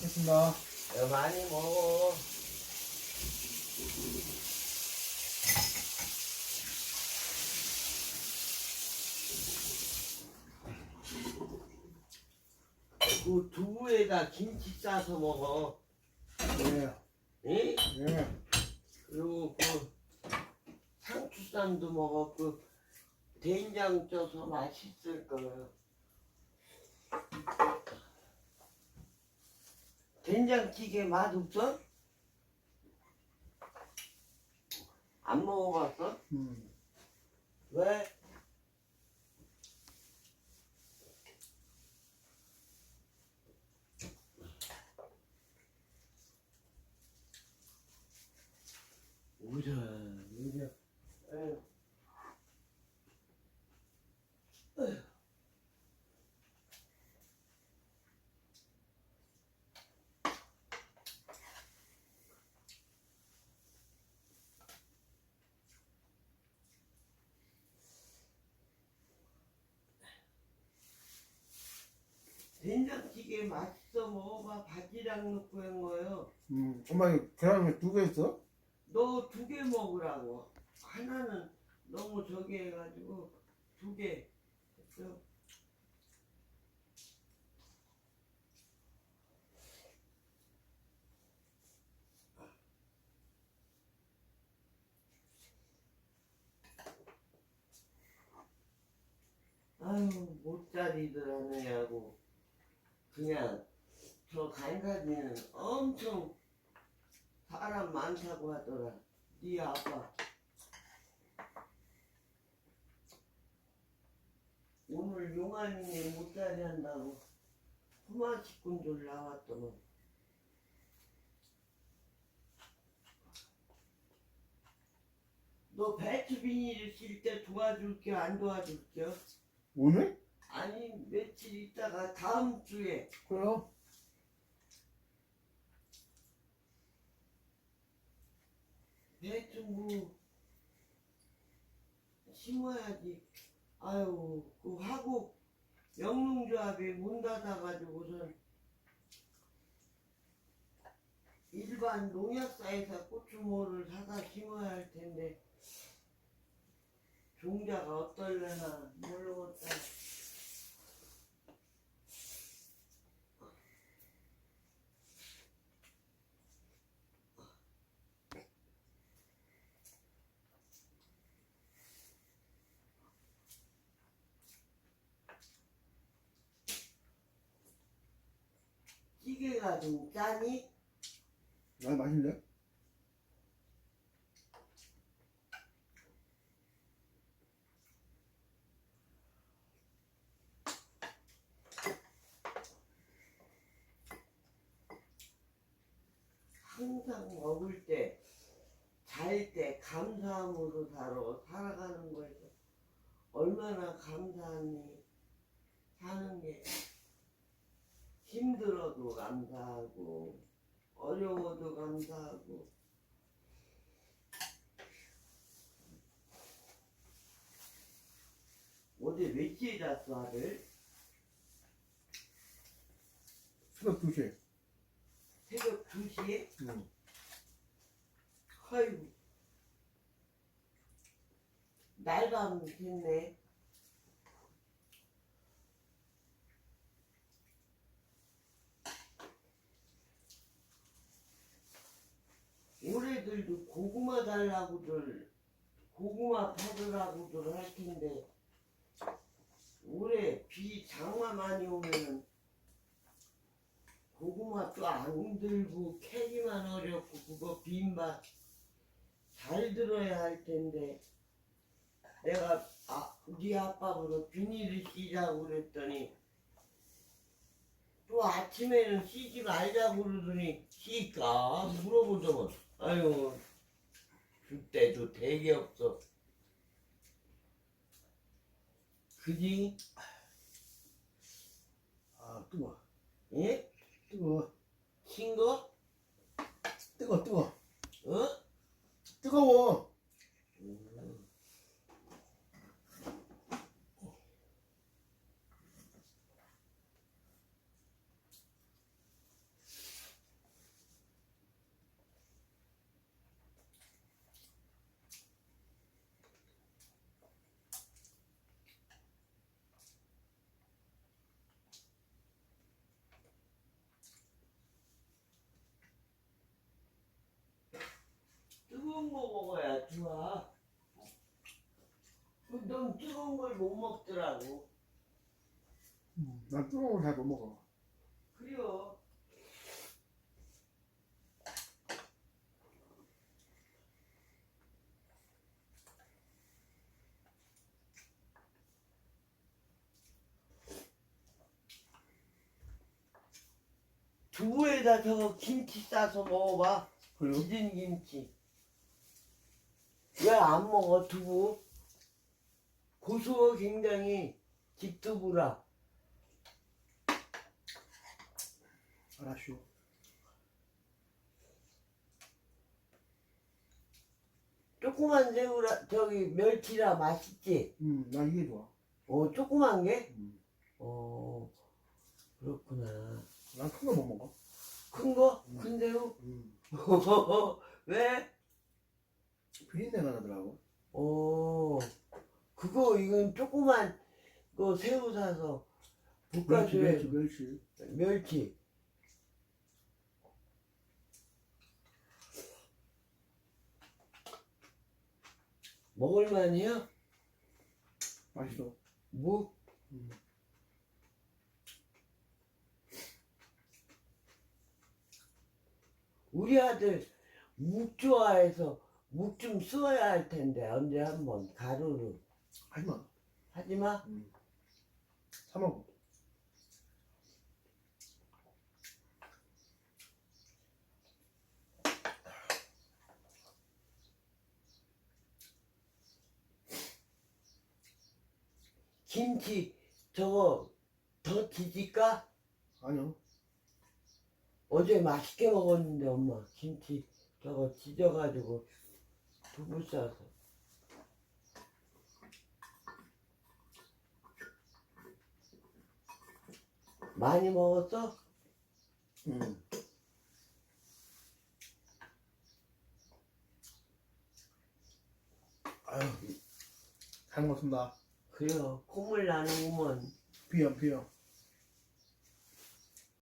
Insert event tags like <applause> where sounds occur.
됐습니다. 야, 많이 먹어. 그 두부에다 김치 싸서 먹어. 예, 응? 예. 그리고 그 상추쌈도 먹어. 그 된장 쪄서 맛있을 거예요. 된장찌개 맛 없어? 안 먹어봤어? 음. 왜? 우자, 우자. 에휴. 에휴. 된장찌개 맛있어 먹어봐 바지락 넣고 한 거요. 음. 엄마 이거 계란 왜두개 있어? 너 두 개 먹으라고. 하나는 너무 저기 해가지고 두 개. 했어. 아유 못 자리들 하느냐고 그냥 저 간사지는 엄청 사람 많다고 하더라. 네 아빠. 오늘 용환이네 못자리 한다고 후마치꾼 줄 나왔더만. 너 배추 비닐 실때 도와줄게 안 도와줄게? 오늘? 아니 며칠 있다가 다음 주에 그래요? 배추 뭐 심어야지. 아유 그 화곡 영농조합이 문 닫아가지고선 일반 농약사에서 고추모를 사다 심어야 할 텐데 종자가 어떨려나 모르겠 다. 찌개가 좀 짜니? 나 맛있네. 항상 먹을 때, 잘 때 감사함으로 살아, 살아가는 거에서 얼마나 감사하니 사는 게 힘들어도 감사하고 어려워도 감사하고 어제 몇 시에 잤어 아들? 새벽 2시. 새벽 2시에? 응. 아이고 날밤 됐네 올해들도 고구마 달라고들 고구마 받으라고들 할 텐데 올해 비 장마 많이 오면은 고구마 또 안 들고 캐기만 어렵고 그거 빈밭 잘 들어야 할 텐데 내가 아, 우리 아빠보고 비닐을 씌자고 그랬더니 또 아침에는 씌지 말자고 그러더니 씌까? 물어보더만 아유 그때도 되게 없어 그지? 아, 뜨거. 예? 뜨거. 친거? 뜨거, 뜨거. 어? 뜨거워. 음. 뜨거운 거 먹어야 좋아. 넌 뜨거운 걸 못 먹더라고. 음, 난 뜨거운 걸잘못 먹어. 그래요. 두부에다 저거 김치 싸서 먹어봐. 그래요? 지진 김치. 왜 안 먹어 두부? 고소해 굉장히 집두부라. 알았슈. 조그만 새우라 저기 멸치라 맛있지. 음, 나 이게 좋아. 어 조그만 게? 음, 어 그렇구나. 난 큰 거 못 먹어. 큰 거? 음. 큰 새우? 음, <laughs> 왜? 비린내가 나더라고. 어 그거 이건 조그만 그 새우 사서 멸치, 볶아줘야 멸치, 멸치. 멸치. 먹을만해요? 맛있어. 묵? 음. 우리 아들 묵 좋아해서 묵좀 써야 할 텐데 언제 한번 가루로 하지 마. 하지 마. 음. 사 먹어. 김치 저거 더 뒤질까? 아니요. 어제 맛있게 먹었는데 엄마 김치 저거 지져가지고 두부 싸서 많이 먹었어? 음. 아유, 잘 먹었습니다. 그래요 콧물 나는 구먼 비염, 비염.